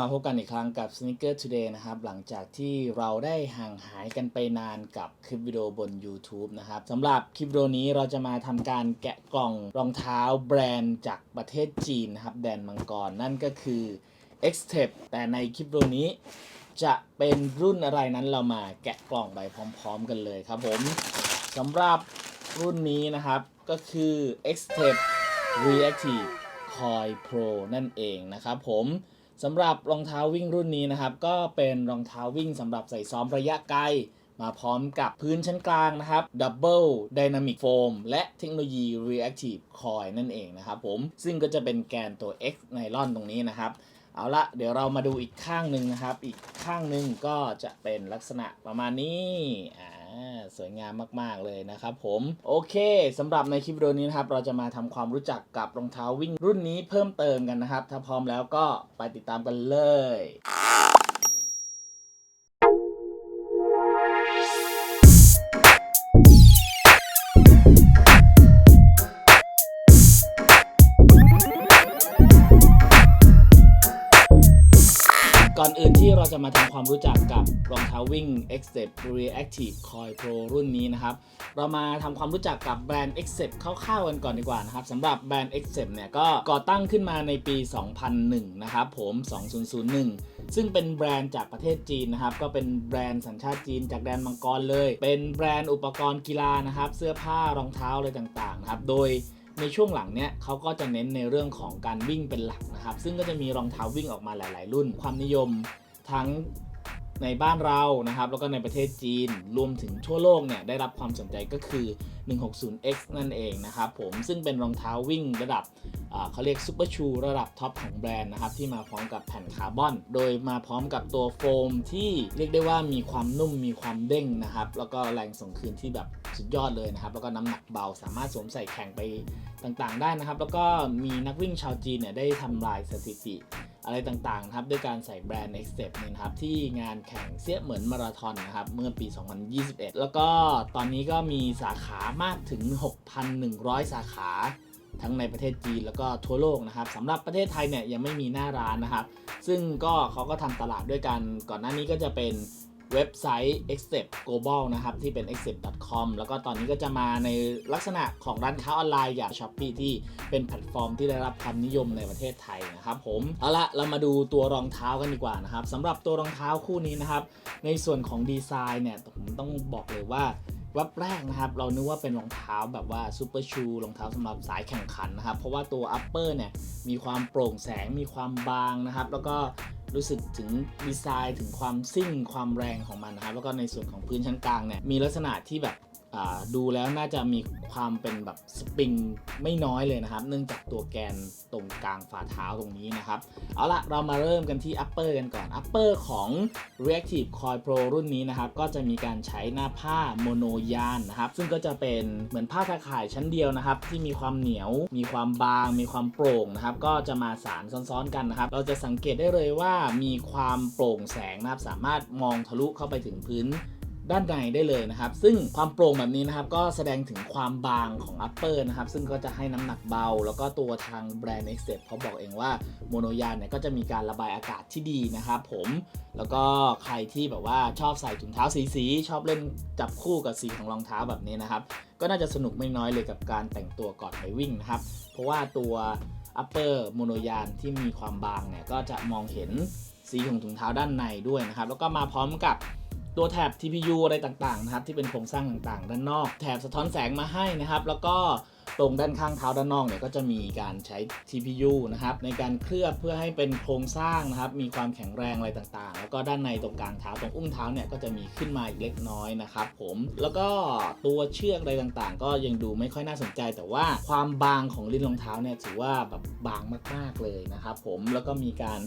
มาพบกันอีกครั้งกับ Sneaker Today นะครับ หลังจากที่เราได้ห่างหายกันไปนานกับคลิปวิดีโอบน YouTube นะครับสำหรับคลิปวิดีโอนี้เราจะมาทำการแกะกล่องรองเท้าแบรนด์จากประเทศจีนนะครับ แดนมังกร นั่นก็คือ x t e p แต่ในคลิปวิดีโอนี้ จะเป็นรุ่นอะไรนั้นเรามาแกะกล่องไปพร้อมๆกันเลยครับผมสำหรับรุ่นนี้นะครับก็คือ x t e p Reactive Coil Pro นั่นเองนะครับผม สำหรับรองเท้าวิ่งรุ่นนี้นะครับก็เป็นรองเท้าวิ่งสำหรับใส่ซ้อมระยะไกล มาพร้อมกับพื้นชั้นกลางนะครับ Double Dynamic Foam และเทคโนโลยี Reactive Coil นั่นเองนะครับผมซึ่งก็จะเป็นแกนตัว X ไนลอนตรงนี้นะครับ เอาละเดี๋ยวเรามาดูอีกข้างหนึ่งนะครับ อีกข้างหนึ่งก็จะเป็นลักษณะประมาณนี้อ่า สวยงามมาก ๆ เลยนะครับผม โอเคสำหรับในคลิปวิดีโอนี้นะครับ เราจะมาทำความรู้จักกับรองเท้าวิ่งรุ่นนี้เพิ่มเติมกันนะครับ ถ้าพร้อมแล้วก็ไปติดตามกันเลย จะมาทำความรู้จักกับรองเท้าวิ่ง x t e p Reactive Coil Pro รุ่นนี้นะครับ เรามาทำความรู้จักกับแบรนด์ x t e p คร่าวๆกันก่อนดีกว่านะครับสำหรับแบรนด์ x t e p เนี่ยก็ก่อตั้งขึ้นมาในปี 2001 นะครับผม 2001 ซึ่งเป็นแบรนด์จากประเทศจีนนะครับ ก็เป็นแบรนด์สัญชาติจีนจากแดนมังกรเลย เป็นแบรนด์อุปกรณ์กีฬานะครับ เสื้อผ้ารองเท้าอะไรต่างๆนะครับ โดยในช่วงหลังเนี่ยเขาก็จะเน้นในเรื่องของการวิ่งเป็นหลักนะครับ ซึ่งก็จะมีรองเท้าวิ่งออกมาหลาย ๆ รุ่น ความนิยม ทั้งในบ้านเรานะครับ แล้วก็ในประเทศจีน รวมถึงทั่วโลกเนี่ยได้รับความสนใจก็คือ 160X นั่นเองนะครับผมซึ่งเป็นรองเท้าวิ่งระดับเขาเรียกซูเปอร์ชูระดับท็อปของแบรนด์นะครับ ที่มาพร้อมกับแผ่นคาร์บอน โดยมาพร้อมกับตัวโฟมที่เรียกได้ว่ามีความนุ่มมีความเด้งนะครับ แล้วก็แรงส่งคืนที่แบบสุดยอดเลยนะครับ แล้วก็น้ำหนักเบาสามารถสวมใส่แข่งไปต่างๆ ได้นะครับ แล้วก็มีนักวิ่งชาวจีนเนี่ยได้ทำลายสถิติ อะไรต่างๆครับด้วยการใส่แบรนด์ Next Step เนี่ยนะครับที่งานแข่งเสียเหมือนมาราธอนนะครับเมื่อปี 2021 แล้วก็ตอนนี้ก็มีสาขามากถึง 6,100 สาขาทั้งในประเทศจีนแล้วก็ทั่วโลกนะครับสำหรับประเทศไทยเนี่ยยังไม่มีหน้าร้านนะครับ ซึ่งก็เขาก็ทำตลาดด้วยกันก่อนหน้านี้ก็จะเป็น เว็บไซต์ Accept Global นะครับ ที่เป็น accept.com แล้วก็ตอนนี้ก็จะมาในลักษณะของร้านค้าออนไลน์อย่าง Shopee ที่เป็นแพลตฟอร์มที่ได้รับความนิยมในประเทศไทยนะครับผม เอาละเรามาดูตัวรองเท้ากันดีกว่านะครับสำหรับตัวรองเท้าคู่นี้นะครับ ในส่วนของดีไซน์เนี่ย ผมต้องบอกเลยว่าวับแรกนะครับ เรานึกว่าเป็นรองเท้าแบบว่าซูเปอร์ชูรองเท้าสำหรับสายแข่งขันนะครับ เพราะว่าตัวอัปเปอร์เนี่ย มีความโปร่งแสงมีความบางนะครับ แล้วก็ รู้สึกถึงดีไซน์ถึงความซิ่งความแรงของมันนะครับแล้วก็ในส่วนของพื้นชั้นกลางเนี่ยมีลักษณะที่แบบ ดูแล้วน่าจะมีความเป็นแบบสปริงไม่น้อยเลยนะครับ เนื่องจากตัวแกนตรงกลางฝ่าเท้าตรงนี้นะครับ เอาละเรามาเริ่มกันที่ upper กันก่อน upper ของ Reactive Coil Pro รุ่นนี้นะครับ ก็จะมีการใช้หน้าผ้าโมโนยานนะครับ ซึ่งก็จะเป็นเหมือนผ้าตาข่ายชั้นเดียวนะครับ ที่มีความเหนียว มีความบาง มีความโปร่งนะครับ ก็จะมาสารซ้อนๆกันนะครับ เราจะสังเกตได้เลยว่ามีความโปร่งแสงนะครับ สามารถมองทะลุเข้าไปถึงพื้น ด้านในได้เลยนะครับ ซึ่งความโปร่งแบบนี้นะครับ ก็แสดงถึงความบางของ upper นะครับ ซึ่งก็จะให้น้ำหนักเบา แล้วก็ตัวทางแบรนด์ Next Step เขาบอกเองว่าโมโนยานเนี่ยก็จะมีการระบายอากาศที่ดีนะครับผมแล้วก็ใครที่แบบว่าชอบใส่ถุงเท้าสีสีชอบเล่นจับคู่กับสีของรองเท้าแบบนี้นะครับ ก็น่าจะสนุกไม่น้อยเลยกับการแต่งตัวก่อนไปวิ่งนะครับ เพราะว่าตัว upper โมโนยานที่มีความบางเนี่ยก็จะมองเห็นสีของถุงเท้าด้านในด้วยนะครับ แล้วก็มาพร้อมกับ ตัวแถบ TPU อะไรต่างๆนะครับที่เป็นโครงสร้างต่างๆ ด้านนอก แถบสะท้อนแสงมาให้นะครับ แล้วก็ตรงด้านข้างเท้าด้านนอกเนี่ยก็จะมีการใช้ TPU นะครับในการเคลือบเพื่อให้เป็นโครงสร้างนะครับมีความแข็งแรงอะไรต่างๆ แล้วก็ด้านในตรงกลางเท้าตรงอุ้งเท้าเนี่ยก็จะมีขึ้นมาอีกเล็กน้อยนะครับผมแล้วก็ตัวเชือกอะไรต่างๆ ก็ยังดูไม่ค่อยน่าสนใจ แต่ว่าความบางของลิ้นรองเท้าเนี่ยถือว่าแบบบางมากๆเลยนะครับผมแล้วก็มีการ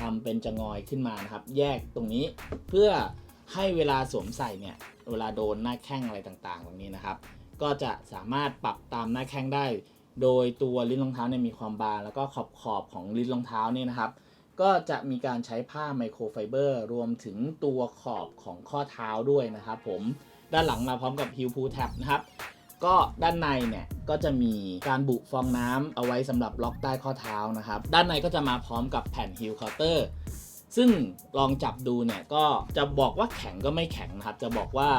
ทำเป็นจะงอยขึ้นมานะครับแยกตรงนี้เพื่อ ให้เวลาสวมใส่เนี่ยเวลาโดนหน้าแข้งอะไรต่างๆ ตรงนี้นะครับ ก็จะสามารถปรับตามหน้าแข้งได้ โดยตัวลิ้นรองเท้าเนี่ยมีความบางแล้วก็ขอบขอบของลิ้นรองเท้าเนี่ยนะครับ ก็จะมีการใช้ผ้าไมโครไฟเบอร์ รวมถึงตัวขอบของข้อเท้าด้วยนะครับผมด้านหลังมาพร้อมกับฮิลพูแท็บนะครับก็ด้านในเนี่ยก็จะมีการบุฟองน้ำเอาไว้สำหรับล็อกใต้ข้อเท้านะครับ ด้านในก็จะมาพร้อมกับแผ่นฮิลเคาน์เตอร์ ซึ่งลองจับดูเนี่ยก็จะบอกว่าแข็งก็ไม่แข็งนะครับ จะบอกว่า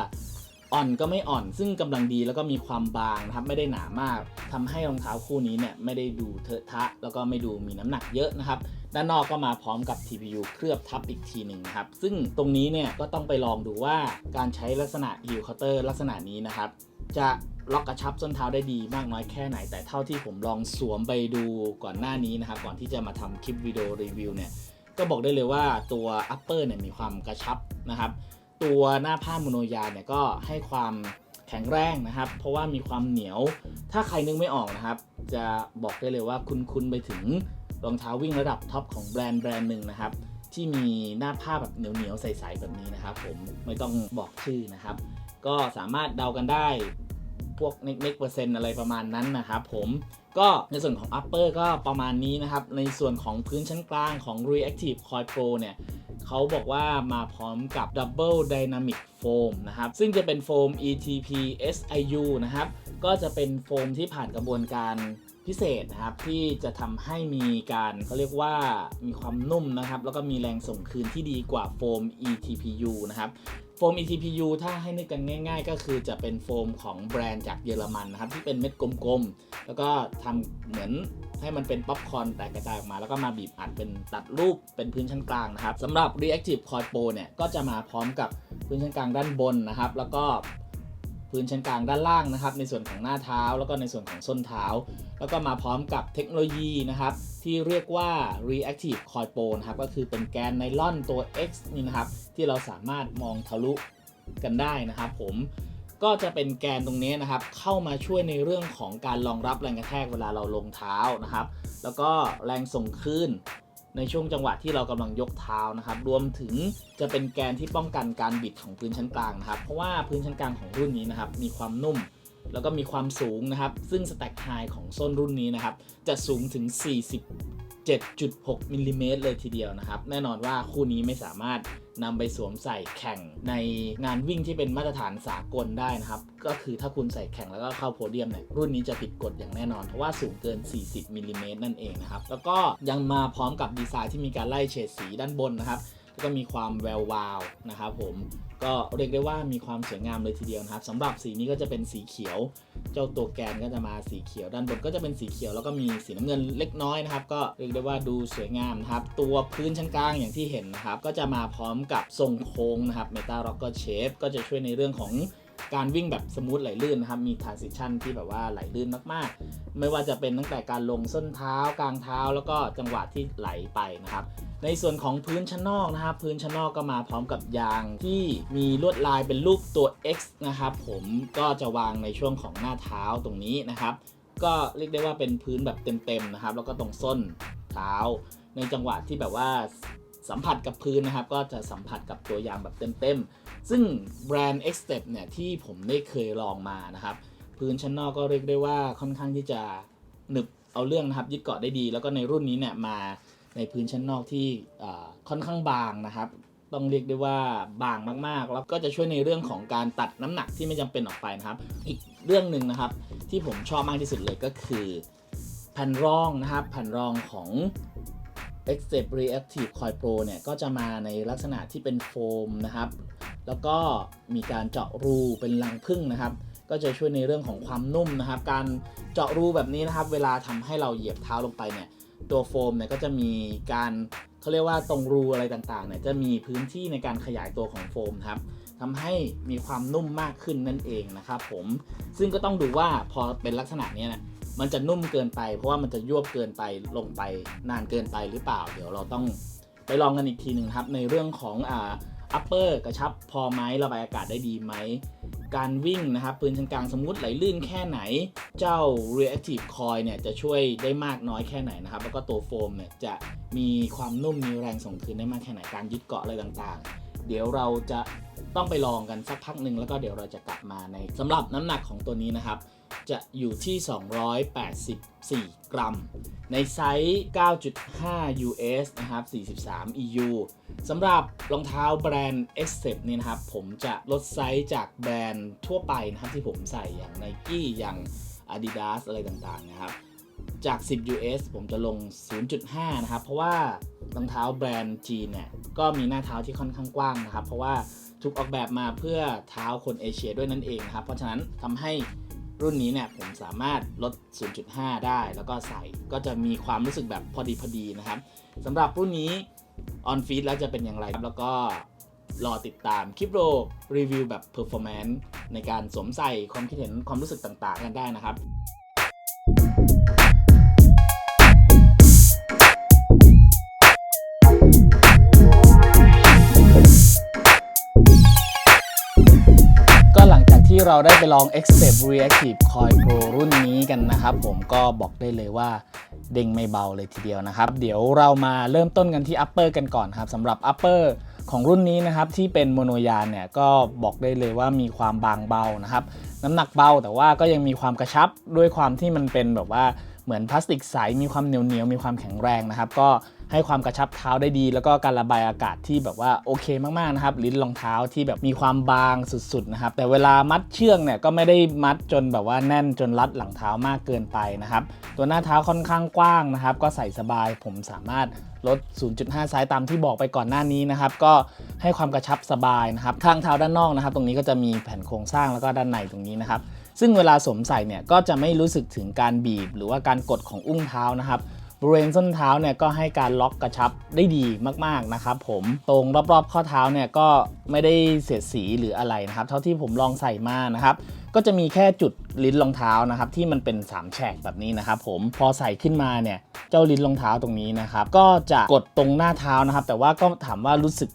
อ่อนก็ไม่อ่อน ซึ่งกำลังดีแล้วก็มีความบางนะครับ ไม่ได้หนามากทำให้รองเท้าคู่นี้เนี่ยไม่ได้ดูเทอะทะ แล้วก็ไม่ดูมีน้ำหนักเยอะนะครับ ด้านนอกก็มาพร้อมกับ TPU เคลือบทับอีกทีหนึ่งครับ ซึ่งตรงนี้เนี่ยก็ต้องไปลองดูว่าการใช้ลักษณะ heel cutter ลักษณะนี้นะครับ จะล็อกกระชับส้นเท้าได้ดีมากน้อยแค่ไหน แต่เท่าที่ผมลองสวมไปดูก่อนหน้านี้นะครับ ก่อนที่จะมาทำคลิปวิดีโอรีวิวเนี่ย ก็บอกได้เลยว่าตัว upper เนี่ยมีความกระชับนะครับ ตัวหน้าผ้าโมโนยาเนี่ยก็ให้ความแข็งแรงนะครับ เพราะว่ามีความเหนียว ถ้าใครนึกไม่ออกนะครับ จะบอกได้เลยว่าคุ้นๆไปถึงรองเท้าวิ่งระดับท็อปของแบรนด์แบรนด์หนึ่งนะครับ ที่มีหน้าผ้าแบบเหนียวๆใสๆแบบนี้นะครับ ผมไม่ต้องบอกชื่อนะครับ ก็สามารถเดากันได้ พวกเน็กเปอร์เซ็นต์อะไรประมาณนั้นนะครับผมก็ในส่วนของ upper ก็ประมาณนี้นะครับ ในส่วนของพื้นชั้นกลางของ reactive coil pro เนี่ยเขาบอกว่ามาพร้อมกับ double dynamic foam นะครับ ซึ่งจะเป็นโฟม ETP SIU นะครับ ก็จะเป็นโฟมที่ผ่านกระบวนการพิเศษนะครับ ที่จะทำให้มีการเขาเรียกว่ามีความนุ่มนะครับ แล้วก็มีแรงส่งคืนที่ดีกว่าโฟม ETPU นะครับ ฟม ETPU ถ้าให้นึกกันง่าย ๆ ก็คือจะเป็นโฟมของแบรนด์จากเยอรมันนะครับ ที่เป็นเม็ดกลมๆ แล้วก็ทำเหมือนให้มันเป็นป๊อปคอร์นแตกกระจายออกมา แล้วก็มาบีบอัดเป็นตัดรูปเป็นพื้นชั้นกลางนะครับสำหรับ Reactive Coil Pro เนี่ย ก็จะมาพร้อมกับพื้นชั้นกลางด้านบนนะครับ แล้วก็พื้นชั้นกลางด้านล่างนะครับ ในส่วนของหน้าเท้า แล้วก็ในส่วนของส้นเท้า แล้วก็มาพร้อมกับเทคโนโลยีนะครับ ที่เรียกว่า Reactive Coil p o นะครับ ก็คือเป็นแกนไนลอนตัว X นี่นะครับ ที่เราสามารถมองทะลุกันได้นะครับผมก็จะเป็นแกนตรงนี้นะครับ เข้ามาช่วยในเรื่องของการรองรับแรงกระแทกเวลาเราลงเท้านะครับ แล้วก็แรงส่งคลื่นในช่วงจังหวะที่เรากำลังยกเท้านะครับ รวมถึงจะเป็นแกนที่ป้องกันการบิดของพื้นชั้นกลางนะครับ เพราะว่าพื้นชั้นกลางของรุ่นนี้นะครับ มีความนุ่ม แล้วก็มีความสูงนะครับ ซึ่งสแต็กไฮของส้นรุ่นนี้นะครับ จะสูงถึง 47.6มิลลิเมตรเลยทีเดียวนะครับ แน่นอนว่าคู่นี้ไม่สามารถนำไปสวมใส่แข่งในงานวิ่งที่เป็นมาตรฐานสากลได้นะครับ ก็คือถ้าคุณใส่แข่งแล้วก็เข้าโพเดียมเนี่ยรุ่นนี้จะผิดกฎอย่างแน่นอน เพราะว่าสูงเกิน 40มิลลิเมตรนั่นเองนะครับ แล้วก็ยังมาพร้อมกับดีไซน์ที่มีการไล่เฉดสีด้านบนนะครับ ก็มีความแวววาวนะครับผมก็เรียกได้ว่ามีความสวยงามเลยทีเดียวนะครับสำหรับสีนี้ก็จะเป็นสีเขียว เจ้าตัวแกนก็จะมาสีเขียว ด้านบนก็จะเป็นสีเขียวแล้วก็มีสีน้ำเงินเล็กน้อยนะครับ ก็เรียกได้ว่าดูสวยงามนะครับ ตัวพื้นชั้นกลางอย่างที่เห็นนะครับ ก็จะมาพร้อมกับทรงโค้งนะครับเมตาล็อกเกอร์เชฟก็จะช่วยในเรื่องของ การวิ่งแบบสมูทไหลลื่นนะครับ มี transition ที่แบบว่าไหลลื่นมากๆ ไม่ว่าจะเป็นตั้งแต่การลงส้นเท้ากลางเท้า แล้วก็จังหวะที่ไหลไปนะครับ ในส่วนของพื้นชั้นนอกนะครับ พื้นชั้นนอกก็มาพร้อมกับยางที่มีลวดลายเป็นรูปตัว X นะครับผมก็จะวางในช่วงของหน้าเท้าตรงนี้นะครับ ก็เรียกได้ว่าเป็นพื้นแบบเต็มๆนะครับ แล้วก็ตรงส้นเท้า ในจังหวะที่แบบว่าสัมผัสกับพื้นนะครับ ก็จะสัมผัสกับตัวยางแบบเต็มๆ ซึ่งแบรนด์ X Step เนี่ยที่ผมได้เคยลองมานะครับ พื้นชั้นนอกก็เรียกได้ว่าค่อนข้างที่จะหนึบเอาเรื่องนะครับยึดเกาะได้ดี แล้วก็ในรุ่นนี้เนี่ยมาในพื้นชั้นนอกที่ค่อนข้างบางนะครับ ต้องเรียกได้ว่าบางมากๆ แล้วก็จะช่วยในเรื่องของการตัดน้ำหนักที่ไม่จำเป็นออกไปนะครับ อีกเรื่องหนึ่งนะครับที่ผมชอบมากที่สุดเลยก็คือแผ่นรองนะครับแผ่นรองของ e x c e p Reactive Coil Pro เนี่ยก็จะมาในลักษณะที่เป็นโฟมนะครับ แล้วก็มีการเจาะรูเป็นรังผึ้งนะครับ ก็จะช่วยในเรื่องของความนุ่มนะครับ การเจาะรูแบบนี้นะครับ เวลาทำให้เราเหยียบเท้าลงไปเนี่ย ตัวโฟมเนี่ยก็จะมีการเขาเรียกว่าตรงรูอะไรต่างๆเนี่ยจะมีพื้นที่ในการขยายตัวของโฟมครับทำให้มีความนุ่มมากขึ้นนั่นเองนะครับผมซึ่งก็ต้องดูว่าพอเป็นลักษณะนี้นะมันจะนุ่มเกินไป เพราะว่ามันจะยวบเกินไปลงไปนานเกินไปหรือเปล่า เดี๋ยวเราต้องไปลองกันอีกทีหนึ่งครับในเรื่องของอ่า upper กระชับพอไหมระบายอากาศได้ดีไหม การวิ่งนะครับปืนชั้นกลางสมมติไหลลื่นแค่ไหน เจ้า reactive coil เนี่ยจะช่วยได้มากน้อยแค่ไหนนะครับ แล้วก็ตัวโฟมเนี่ยจะมีความนุ่มมีแรงส่งคืนได้มากแค่ไหนการยึดเกาะอะไรต่างๆ เดี๋ยวเราจะต้องไปลองกันสักพักหนึ่งแล้วก็เดี๋ยวเราจะกลับมาในสำหรับน้ำหนักของตัวนี้นะครับ จะอยู่ที่ 284 กรัม ในไซส์ 9.5 US นะครับ 43 EU สำหรับรองเท้าแบรนด์ e x c e p นี่นะครับ ผมจะลดไซส์จากแบรนด์ทั่วไปนะครับ ที่ผมใส่อย่าง Nike อย่าง Adidas อะไรต่างๆ นะครับ จาก 10 US ผมจะลง 0.5 นะครับ เพราะว่ารองเท้าแบรนด์จีนเนี่ย ก็มีหน้าเท้าที่ค่อนข้างกว้างนะครับ เพราะว่าถูกออกแบบมาเพื่อเท้าคนเอเชียด้วยนั่นเองนะครับ เพราะฉะนั้นทำให้ รุ่นนี้เนี่ยผมสามารถลด 0.5 ได้ แล้วก็ใส่ก็จะมีความรู้สึกแบบพอดีพอดีนะครับสำหรับรุ่นนี้ออนฟีดแล้วจะเป็นอย่างไรครับแล้วก็รอติดตามคลิปโรรีวิวแบบ performance ในการสวมใส่ความคิดเห็นความรู้สึกต่างๆ กันได้นะครับ ที่เราได้ไปลอง Except Reactive Coil Pro รุ่นนี้กันนะครับ ผมก็บอกได้เลยว่าเด้งไม่เบาเลยทีเดียวนะครับ เดี๋ยวเรามาเริ่มต้นกันที่ Upper กันก่อนครับสำหรับ Upper ของรุ่นนี้นะครับที่เป็นโมโนยานเนี่ยก็บอกได้เลยว่ามีความบางเบานะครับ น้ำหนักเบาแต่ว่าก็ยังมีความกระชับด้วยความที่มันเป็นแบบว่าเหมือนพลาสติกใสมีความเหนียวเหนียวมีความแข็งแรงนะครับ ก็ ให้ความกระชับเท้าได้ดี แล้วก็การระบายอากาศที่แบบว่าโอเคมากๆนะครับลิ้นรองเท้าที่แบบมีความบางสุดๆนะครับแต่เวลามัดเชือกเนี่ยก็ไม่ได้มัดจนแบบว่าแน่นจนรัดหลังเท้ามากเกินไปนะครับตัวหน้าเท้าค่อนข้างกว้างนะครับก็ใส่สบายผมสามารถลด 0.5 ไซส์ตามที่บอกไปก่อนหน้านี้นะครับ ก็ให้ความกระชับสบายนะครับ ข้างเท้าด้านนอกนะครับ ตรงนี้ก็จะมีแผ่นโครงสร้างแล้วก็ด้านในตรงนี้นะครับ ซึ่งเวลาสวมใส่เนี่ยก็จะไม่รู้สึกถึงการบีบ หรือว่าการกดของอุ้งเท้านะครับ บริเวณส้นเท้าเนี่ยก็ให้การล็อกกระชับได้ดีมากๆนะครับผมตรงรอบๆข้อเท้าเนี่ยก็ไม่ได้เสียดสีหรืออะไรนะครับ เท่าที่ผมลองใส่มานะครับก็จะมีแค่จุดลิ้นรองเท้านะครับที่มันเป็น 3 แฉกแบบนี้นะครับผมพอใส่ขึ้นมาเนี่ยเจ้าลิ้นรองเท้าตรงนี้นะครับก็จะกดตรงหน้าเท้านะครับ แต่ว่าก็ถามว่ารู้สึก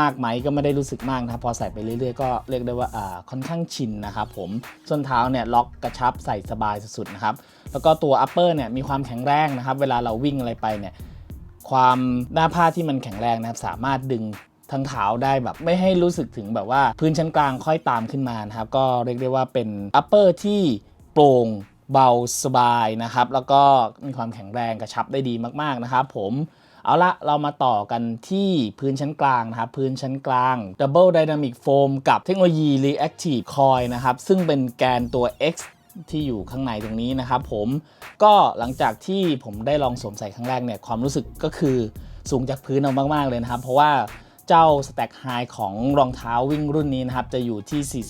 มากไหมก็ไม่ได้รู้สึกมากนะครับพอใส่ไปเรื่อยๆก็เรียกได้ว่าอ่าค่อนข้างชินนะครับผมส้นเท้าเนี่ยล็อกกระชับใส่สบายสุดๆนะครับแล้วก็ตัว upper เนี่ยมีความแข็งแรงนะครับเวลาเราวิ่งอะไรไปเนี่ยความหน้าผ้าที่มันแข็งแรงนะครับสามารถดึงทั้งเท้าได้แบบไม่ให้รู้สึกถึงแบบว่าพื้นชั้นกลางค่อยตามขึ้นมานะครับก็เรียกได้ว่าเป็น upper ที่โปร่งเบาสบายนะครับ แล้วก็มีความแข็งแรงกระชับได้ดีมากๆนะครับ ผม เอาละเรามาต่อกันที่พื้นชั้นกลางนะครับ พื้นชั้นกลาง Double Dynamic Foam กับเทคโนโลยี Reactive Coil นะครับ ซึ่งเป็นแกนตัว X ที่อยู่ข้างในตรงนี้นะครับผมก็หลังจากที่ผมได้ลองสวมใส่ครั้งแรกเนี่ยความรู้สึกก็คือสูงจากพื้นเอามาก ๆ เลยนะครับ เพราะว่าเจ้า Stack High ของรองเท้าวิ่งรุ่นนี้นะครับ จะอยู่ที่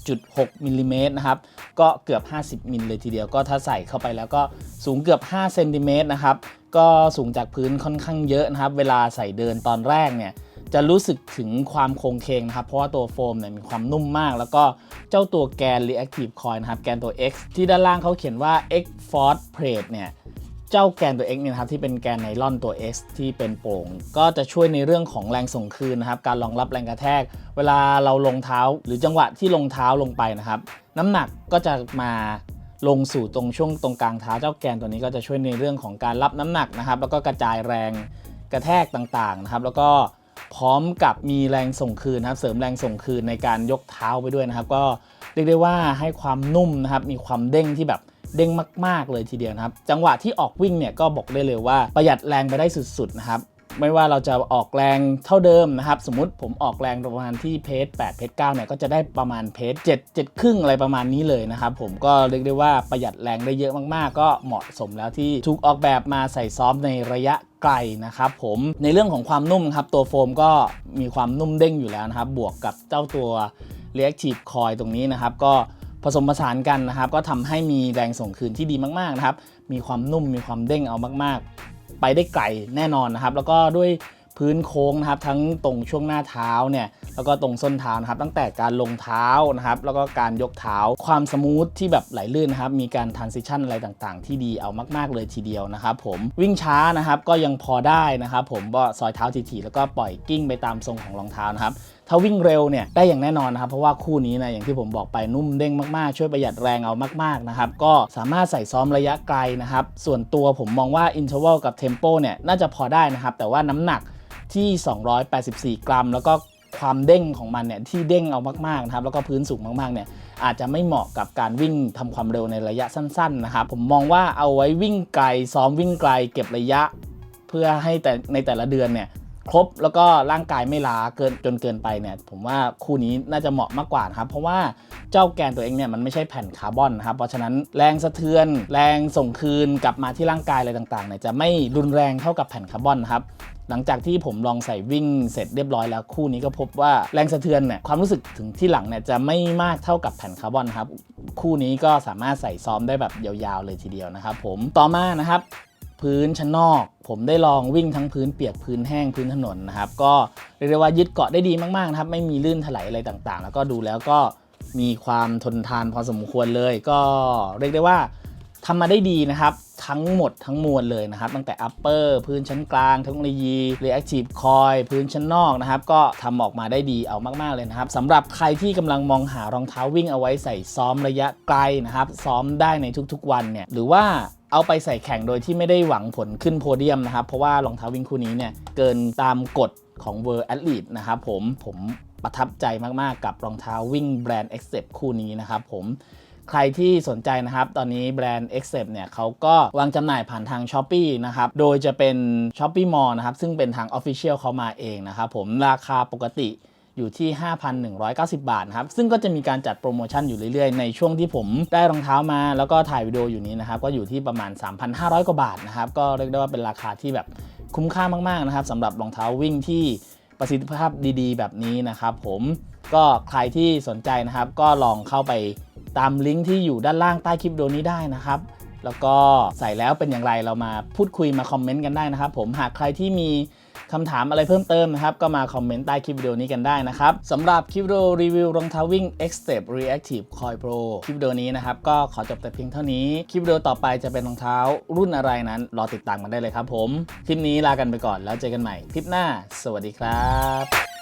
47.6มิลลิเมตรนะครับ ก็เกือบ 50มิลเลยทีเดียวก็ถ้าใส่เข้าไปแล้วก็สูงเกือบ5เซนติเมตรนะครับ ก็สูงจากพื้นค่อนข้างเยอะนะครับ เวลาใส่เดินตอนแรกเนี่ยจะรู้สึกถึงความโครงเคงนะครับ เพราะว่าตัวโฟมเนี่ยมีความนุ่มมาก แล้วก็เจ้าตัวแกน reactive coil นะครับ แกนตัว X ที่ด้านล่างเขาเขียนว่า X Force Plate เนี่ยเจ้าแกนตัว X เนี่ยครับที่เป็นแกนไนลอนตัว X ที่เป็นโป่ง ก็จะช่วยในเรื่องของแรงส่งคืนนะครับ การรองรับแรงกระแทก เวลาเราลงเท้า หรือจังหวะที่ลงเท้าลงไปนะครับ น้ำหนักก็จะมา ลงสู่ตรงช่วงตรงกลางเท้าเจ้าแกนตัวนี้ก็จะช่วยในเรื่องของการรับน้ำหนักนะครับ แล้วก็กระจายแรงกระแทกต่างๆนะครับ แล้วก็พร้อมกับมีแรงส่งคืนนะครับ เสริมแรงส่งคืนในการยกเท้าไปด้วยนะครับ ก็เรียกได้ว่าให้ความนุ่มนะครับ มีความเด้งที่แบบเด้งมาก ๆ เลยทีเดียวนะครับ จังหวะที่ออกวิ่งเนี่ยก็บอกได้เลยว่าประหยัดแรงไปได้สุดๆนะครับ ไม่ว่าเราจะออกแรงเท่าเดิมนะครับ สมมติผมออกแรงประมาณที่เพจ8เพจ9เนี่ยก็จะได้ประมาณเพจ7 7 ครึ่งอะไรประมาณนี้เลยนะครับ ผมก็เรียกได้ว่าประหยัดแรงได้เยอะมากๆ ก็เหมาะสมแล้วที่ถูกออกแบบมาใส่ซ้อมในระยะไกลนะครับผมในเรื่องของความนุ่มครับตัวโฟมก็มีความนุ่มเด้งอยู่แล้วนะครับ บวกกับเจ้าตัว Reactive Coil ตรงนี้นะครับ ก็ผสมผสานกันนะครับ ก็ทำให้มีแรงส่งคืนที่ดีมากๆนะครับ มีความนุ่มมีความเด้งเอามากๆ ไปได้ไกลแน่นอนนะครับ แล้วก็ด้วยพื้นโค้งนะครับ ทั้งตรงช่วงหน้าเท้าเนี่ยแล้วก็ตรงส้นเท้านะครับ ตั้งแต่การลงเท้านะครับ แล้วก็การยกเท้าความสมูทที่แบบไหลลื่นนะครับ มีการทรานซิชันอะไรต่างๆ ที่ดีเอามาก ๆ เลยทีเดียวนะครับผมวิ่งช้านะครับก็ยังพอได้นะครับ ผมก็ซอยเท้าถี่ๆแล้วก็ปล่อยกิ้งไปตามทรงของรองเท้านะครับ ถ้าวิ่งเร็วเนี่ยได้อย่างแน่นอนนะครับ เพราะว่าคู่นี้นะอย่างที่ผมบอกไปนุ่มเด้งมากๆ ช่วยประหยัดแรงเอามากๆนะครับก็สามารถใส่ซ้อมระยะไกลนะครับ ส่วนตัวผมมองว่า Interval กับ Tempo เนี่ยน่าจะพอได้นะครับ แต่ว่าน้ำหนักที่ 284 กรัม แล้วก็ความเด้งของมันเนี่ยที่เด้งเอามากๆนะครับแล้วก็พื้นสูงมากๆเนี่ยอาจจะไม่เหมาะกับการวิ่งทำความเร็วในระยะสั้นๆนะครับผมมองว่าเอาไว้วิ่งไกลซ้อมวิ่งไกล เก็บระยะ เพื่อให้แต่ในแต่ละเดือนเนี่ย ครบแล้วก็ร่างกายไม่ล้าเกินจนเกินไปเนี่ยผมว่าคู่นี้น่าจะเหมาะมากกว่านะครับ เพราะว่าเจ้าแกนตัวเองเนี่ยมันไม่ใช่แผ่นคาร์บอนนะครับ เพราะฉะนั้นแรงสะเทือน แรงส่งคืนกลับมาที่ร่างกายอะไรต่างๆเนี่ยจะไม่รุนแรงเท่ากับแผ่นคาร์บอนนะครับหลังจากที่ผมลองใส่วิ่งเสร็จเรียบร้อยแล้วคู่นี้ก็พบว่าแรงสะเทือนเนี่ยความรู้สึกถึงที่หลังเนี่ยจะไม่มากเท่ากับแผ่นคาร์บอนครับคู่นี้ก็สามารถใส่ซ้อมได้แบบยาวๆเลยทีเดียวนะครับผมต่อมานะครับ พื้นชั้นนอก ผมได้ลองวิ่งทั้งพื้นเปียกพื้นแห้งพื้นถนนนะครับ ก็เรียกได้ว่ายึดเกาะได้ดีมากๆนะครับ ไม่มีลื่นถลายอะไรต่างๆ แล้วก็ดูแล้วก็มีความทนทานพอสมควรเลย ก็เรียกได้ว่า ทำมาได้ดีนะครับ ทั้งหมดทั้งมวลเลยนะครับ ตั้งแต่ upper พื้นชั้นกลาง เทคโนโลยี reactive coil พื้นชั้นนอกนะครับ ก็ทำออกมาได้ดีเอามาก ๆ เลยนะครับสำหรับใครที่กำลังมองหารองเท้าวิ่งเอาไว้ใส่ซ้อมระยะไกลนะครับ ซ้อมได้ในทุกๆ วันเนี่ย หรือว่าเอาไปใส่แข่งโดยที่ไม่ได้หวังผลขึ้นโพเดียมนะครับ เพราะว่ารองเท้าวิ่งคู่นี้เนี่ยเกินตามกฎของ World Athlete นะครับผมผมประทับใจมากๆ กับรองเท้าวิ่งแบรนด์ e x c e p คู่นี้นะครับผม ใครที่สนใจนะครับ ตอนนี้แบรนด์ e x c e p เนี่ยเขาก็วางจำหน่ายผ่านทาง s h อ p e e นะครับ โดยจะเป็น s h o p e e Mall นะครับ ซึ่งเป็นทาง Official เขามาเองนะครับผมราคาปกติอยู่ที่ 5,190 บาทนะครับ ซึ่งก็จะมีการจัดโปรโมชั่นอยู่เรื่อยๆ ในช่วงที่ผมได้รองเท้ามา แล้วก็ถ่ายวิดีโออยู่นี้นะครับ ก็อยู่ที่ประมาณ 3,500 กว่าบาทนะครับ ก็เรียกได้ว่าเป็นราคาที่แบบคุ้มค่ามากๆนะครับสำหรับรองเท้าวิ่งที่ประสิทธิภาพดีๆ แบบนี้นะครับผมก็ใครที่สนใจนะครับก็ลองเข้าไป ตามลิงก์ที่อยู่ด้านล่างใต้คลิปวิดีโอนี้ได้นะครับ แล้วก็ใส่แล้วเป็นอย่างไรเรามาพูดคุยมาคอมเมนต์กันได้นะครับ ผมหากใครที่มีคำถามอะไรเพิ่มเติมนะครับ ก็มาคอมเมนต์ใต้คลิปวิดีโอนี้กันได้นะครับสำหรับคลิปวิดีโอรีวิวรองเท้าวิ่ง X Step Reactive Coil Pro คลิปวิดีโอนี้นะครับ ก็ขอจบแต่เพียงเท่านี้ คลิปวิดีโอต่อไปจะเป็นรองเท้ารุ่นอะไรนั้น รอติดตามกันได้เลยครับผม คลิปนี้ลากันไปก่อนแล้วเจอกันใหม่คลิปหน้า สวัสดีครับ